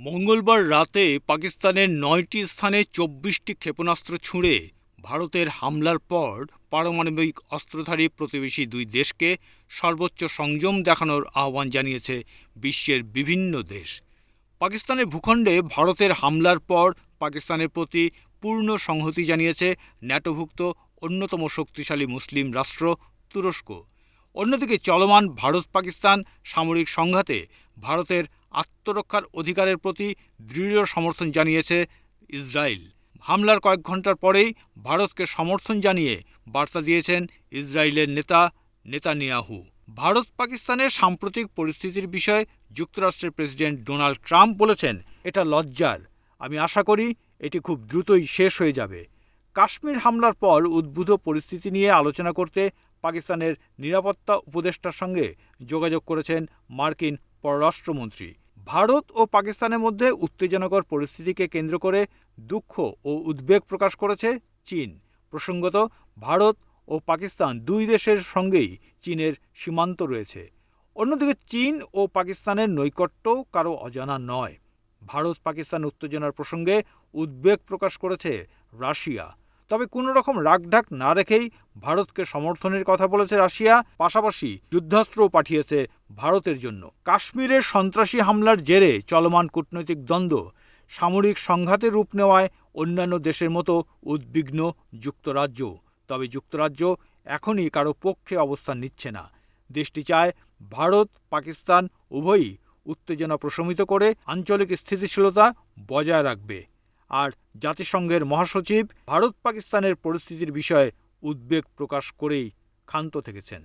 মঙ্গলবার রাতে পাকিস্তানের নয়টি স্থানে চব্বিশটি ক্ষেপণাস্ত্র ছুঁড়ে ভারতের হামলার পর পারমাণবিক অস্ত্রধারী প্রতিবেশী দুই দেশকে সর্বোচ্চ সংযম দেখানোর আহ্বান জানিয়েছে বিশ্বের বিভিন্ন দেশ। পাকিস্তানের ভূখণ্ডে ভারতের হামলার পর পাকিস্তানের প্রতি পূর্ণ সংহতি জানিয়েছে ন্যাটোভুক্ত অন্যতম শক্তিশালী মুসলিম রাষ্ট্র তুরস্ক। অন্যদিকে চলমান ভারত পাকিস্তান সামরিক সংঘাতে ভারতের আত্মরক্ষার অধিকারের প্রতি দৃঢ় সমর্থন জানিয়েছে ইসরায়েল। হামলার কয়েক ঘণ্টার পরেই ভারতকে সমর্থন জানিয়ে বার্তা দিয়েছেন ইসরায়েলের নেতা নেতানিয়াহু। ভারত পাকিস্তানের সাম্প্রতিক পরিস্থিতির বিষয়ে যুক্তরাষ্ট্রের প্রেসিডেন্ট ডোনাল্ড ট্রাম্প বলেছেন, এটা লজ্জার। আমি আশা করি এটি খুব দ্রুতই শেষ হয়ে যাবে। কাশ্মীর হামলার পর উদ্ভূত পরিস্থিতি নিয়ে আলোচনা করতে পাকিস্তানের নিরাপত্তা উপদেষ্টার সঙ্গে যোগাযোগ করেছেন মার্কিন পররাষ্ট্রমন্ত্রী। ভারত ও পাকিস্তানের মধ্যে উত্তেজনাকর পরিস্থিতিকে কেন্দ্র করে দুঃখ ও উদ্বেগ প্রকাশ করেছে চীন। প্রসঙ্গত, ভারত ও পাকিস্তান দুই দেশের সঙ্গেই চীনের সীমান্ত রয়েছে। অন্যদিকে, চীন ও পাকিস্তানের নৈকট্য কারও অজানা নয়। ভারত পাকিস্তান উত্তেজনার প্রসঙ্গে উদ্বেগ প্রকাশ করেছে রাশিয়া। তবে কোনো রকম রাগঢাক না রেখেই ভারতকে সমর্থনের কথা বলেছে রাশিয়া, পাশাপাশি যুদ্ধাস্ত্রও পাঠিয়েছে ভারতের জন্য। কাশ্মীরের সন্ত্রাসী হামলার জেরে চলমান কূটনৈতিক দ্বন্দ্ব সামরিক সংঘাতে রূপ নেওয়ায় অন্যান্য দেশের মতো উদ্বিগ্ন যুক্তরাজ্য। তবে যুক্তরাজ্য এখনই কারও পক্ষে অবস্থান নিচ্ছে না। দেশটি চায় ভারত, পাকিস্তান উভয়ই উত্তেজনা প্রশমিত করে আঞ্চলিক স্থিতিশীলতা বজায় রাখবে। আর জাতিসংঘের মহাসচিব ভারত পাকিস্তানের পরিস্থিতির বিষয়ে উদ্বেগ প্রকাশ করেই ক্ষান্ত থেকেছেন।